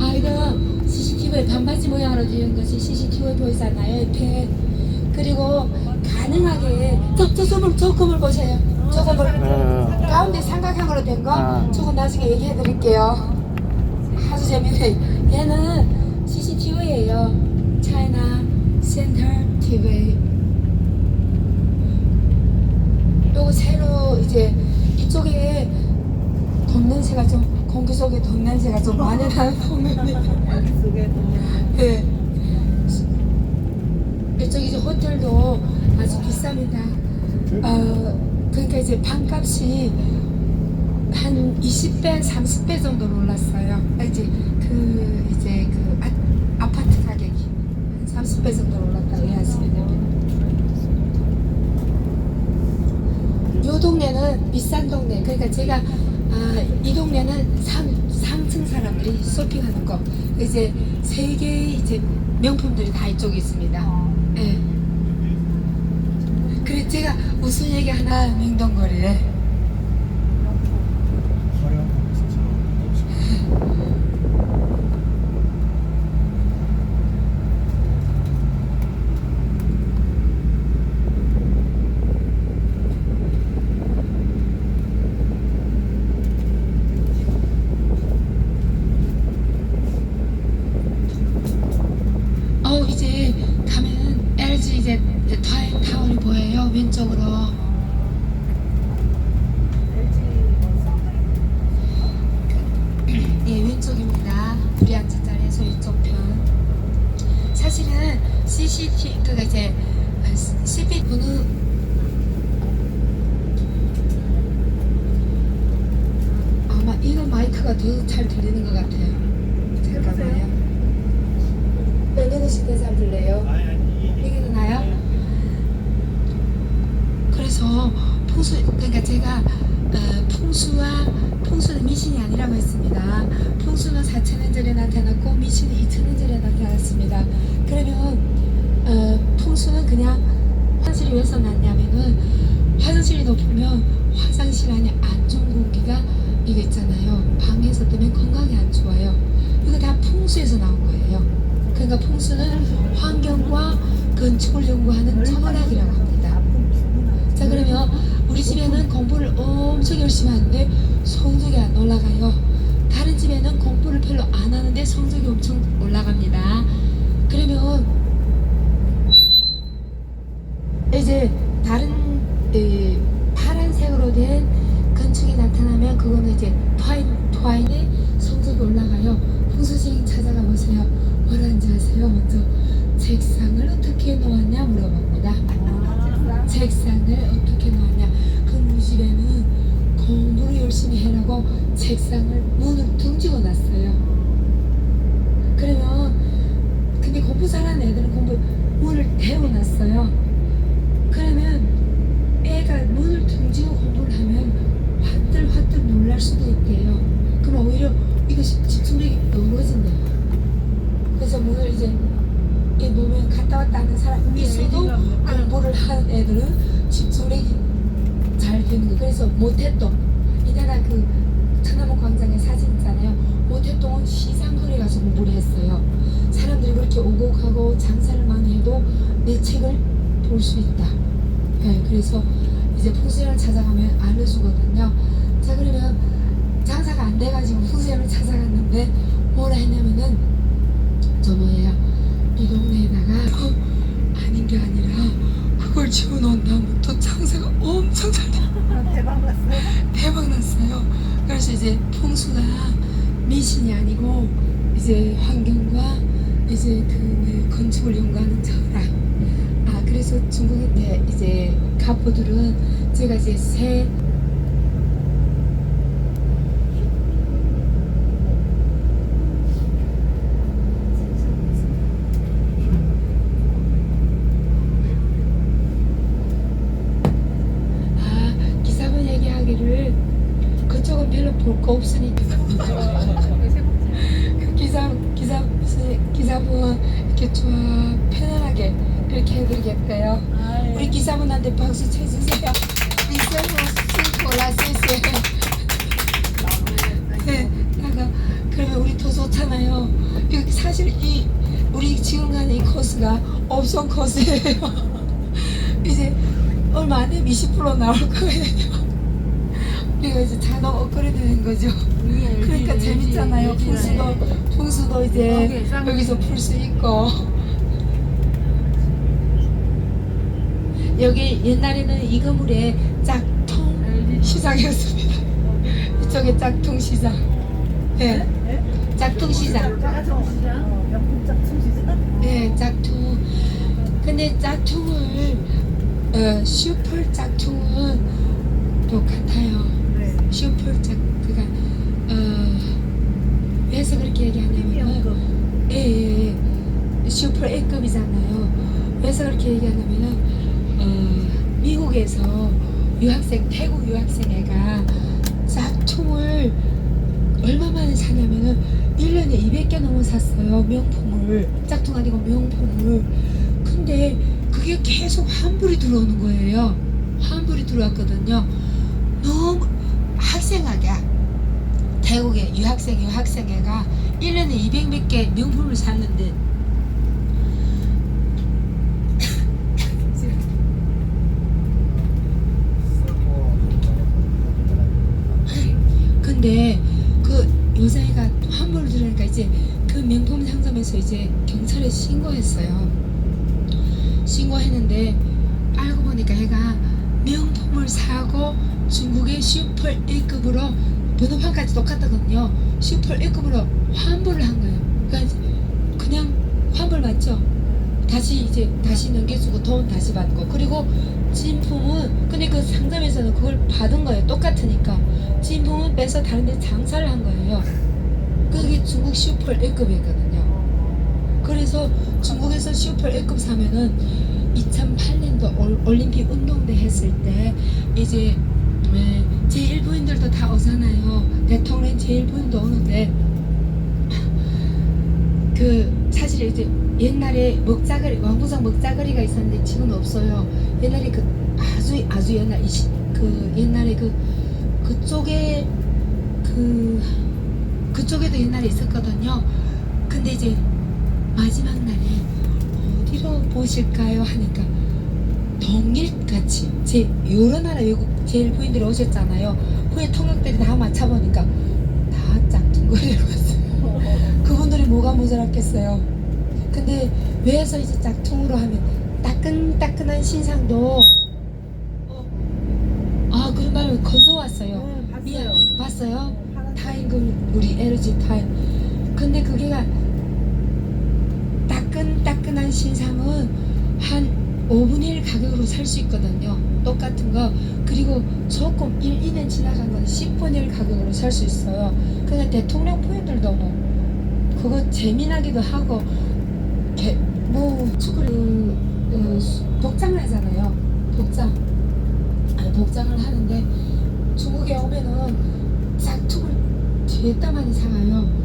아 이거 CCTV에 반바지 모양으로 되어 있는 것이 CCTV에 보이잖아요. 옆에 그리고 가능하게 저, 저, 저, 저 건물 보세요. 저 건물 어. 가운데 삼각형으로 된거 아. 저거 나중에 얘기해 드릴게요. 아주 재밌네. 얘는 CCTV예요. China Center TV. 요거 새로 이제 이쪽에 돈 냄새가 좀 공기 속에 돈 냄새가 좀 많이 나는 공간이. 네. 이쪽 이제 호텔도 아주 비쌉니다. 어, 그러니까 이제 방값이 한 20배, 30배 정도로 올랐어요. 아, 이제 그 이제 그 아, 아파트 가격이 한 30배 정도로 올랐다고 이해하시면 됩니다. 요 동네는 비싼 동네. 그러니까 제가 아, 이 동네는 상, 상층 사람들이 쇼핑하는 거. 이제 세계 이제 명품들이 다 이쪽에 있습니다. 예. 그래 제가 무슨 얘기 하나 명동거리에 화려한 거 진짜. 어 이제 가면 LG 이제 타임 타워이 왼쪽으로. 예 왼쪽입니다. 우리 앉은 자리에서 이쪽 편. 사실은 CCT 그가 이제 CP 어느 아마 이거 마이크가 더 잘 들리는 것 같아요. 잠깐만요. 빼내고 싶게 잡을래요? 이게 더 나요? 그래서 풍수 그러니까 제가 어, 풍수와 풍수는 미신이 아니라고 했습니다. 풍수는 4천년 전에 나타났고 미신은 2천년 전에 나타났습니다. 그러면 어, 풍수는 그냥 화장실이 왜 써놨냐면은 화장실이 높으면 화장실 안에 안 좋은 공기가 이거 있잖아요. 방에서 뜨면 건강에 안 좋아요. 이거 다 풍수에서 나온 거예요. 그러니까 풍수는 환경과 건축을 연구하는 천문학이라고 합니다. 자 그러면 우리 집에는 공부를 엄청 열심히 하는데 성적이 안 올라가요. 다른 집에는 공부를 별로 안 하는데 성적이 엄청 올라갑니다. 그러면 이제 다른 에, 파란색으로 된 건축이 나타나면 그거는 이제 트와인, 트와인의 성적이 올라가요. 풍수생 찾아가 보세요. 뭐라는지 아세요? 먼저 책상을 어떻게 놓았냐 물어봅니다. 책상을 어떻게 놓았냐? 그럼 우리 집에는 공부를 열심히 해라고 책상을 문을 둥지고 놨어요. 그러면 근데 공부 잘하는 애들은 공부 문을 대고놨어요. 그러면 애가 문을 둥지고 공부를 하면 화들 화들 놀랄 수도 있대요. 그럼 오히려 이것이 집중력이 떨어진대요. 그래서 문을 이제 이 놓으면 갔다 왔다 하는 사람 하는 애들은 집중력이 잘 되는 거. 그래서 모태동 이나라 그 천안문 광장에 사진 있잖아요. 모태동은 시장거리 가서 공부를 했어요. 사람들이 그렇게 오고 가고 장사를 많이 해도 내 책을 볼 수 있다. 네, 그래서 이제 풍수연을 찾아가면 알려 주거든요. 자 그러면 장사가 안 돼가지고 풍수연을 찾아갔는데 뭐라 했냐면은 저 뭐예요? 이 동네에다가 어, 아닌 게 아니라 그걸 지어놓은 다음부터 장사가 엄청 잘 돼. 대박 났어요. 대박 났어요. 그래서 이제 풍수가 미신이 아니고 이제 환경과 이제 그 네, 건축을 연구하는 철학. 아 그래서 중국에 대 이제 가포들은 제가 이제 새 아, 기사분 그쪽은 별로 볼 거 없으니까 그 기사 기사 기사분 이렇게 좋아 편안하게 그렇게 해드리겠대요. 우리 기사분한테 박수 쳐주세요. 네, 다 이게 더 좋잖아요. 이거 사실 이 우리 지금 가는 이 코스가 옵션 코스예요. 이제 얼마 안 되면 20% 나올 거예요. 우리가 이제 자동 업그레이드 된 거죠. 그러니까 재밌잖아요. 풍수도 풍수도 이제 여기서 풀 수 있고. 여기 옛날에는 이 건물에 짝퉁 시장이었습니다. 이쪽에 짝퉁 시장. 예. 짝퉁 시장. 네, 짝퉁. 근데 짝퉁을 어, 슈퍼 짝퉁은 똑같아요. 슈퍼 짝 그가 어, 왜서 그렇게 얘기하냐면은 예, 예, 예. 슈퍼 A급이잖아요. 왜서 그렇게 얘기하냐면은 어, 미국에서 유학생 태국 유학생 애가 짝퉁을 얼마 만에 사냐면은 1년에 200개 넘어 샀어요. 명품을. 짝퉁 아니고 명품을. 근데 그게 계속 환불이 들어오는 거예요. 환불이 들어왔거든요. 너무 학생하게 태국에 유학생 유학생 애가 1년에 200몇 개 명품을 샀는데 근데 그 여자애가 환불을 들으니까 이제 그 명품 상점에서 이제 경찰에 신고했어요. 신고했는데 알고 보니까 애가 명품을 사고 중국의 슈퍼 1급으로 번호판까지 똑같거든요. 슈퍼 1급으로 환불을 한 거예요. 그러니까 그냥 환불 맞죠? 다시 이제 다시 넘겨주고 돈 다시 받고 그리고 진품은 근데 그 상점에서는 그걸 받은 거예요. 똑같으니까 진품은 빼서 다른 데 장사를 한 거예요. 그게 중국 슈퍼 1급이거든요. 그래서 중국에서 슈퍼 1급 사면은 2008년도 올림픽 운동대 했을 때 이제 왜 제1부인들도 다 오잖아요. 대통령 제1부인도 오는데 그 사실 이제 옛날에 먹자거리 왕부성 먹자거리가 있었는데 지금 없어요. 옛날에 그 아주 아주 옛날 그 옛날에 그 그쪽에 그 그쪽에도 옛날에 있었거든요. 근데 이제 마지막 날에 어디로 보실까요 하니까 동일같이 제 여러 나라 외국 제일 부인들이 오셨잖아요. 후에 통역들이 다 맞춰보니까 다 짝퉁거리로 갔어요. 그분들이 뭐가 모자랐겠어요. 근데 왜서 이제 짝퉁으로 하면 따끈따끈한 신상도 어, 아 그런 말을 건너왔어요. 미안 봤어요? 타임금 우리 에너지 타임. 근데 그게가 따끈따끈한 신상은 한 5분의 1 가격으로 살 수 있거든요. 똑같은 거. 그리고 조금 1, 2년 지나간 건 10분의 1 가격으로 살 수 있어요. 그러니까 대통령 부인들도 뭐 그거 재미나기도 하고 개, 뭐 축구를 그, 수- 복장을 하잖아요. 복장. 아니 복장을 하는데 중국에 오면은 죄다 많이 사가요.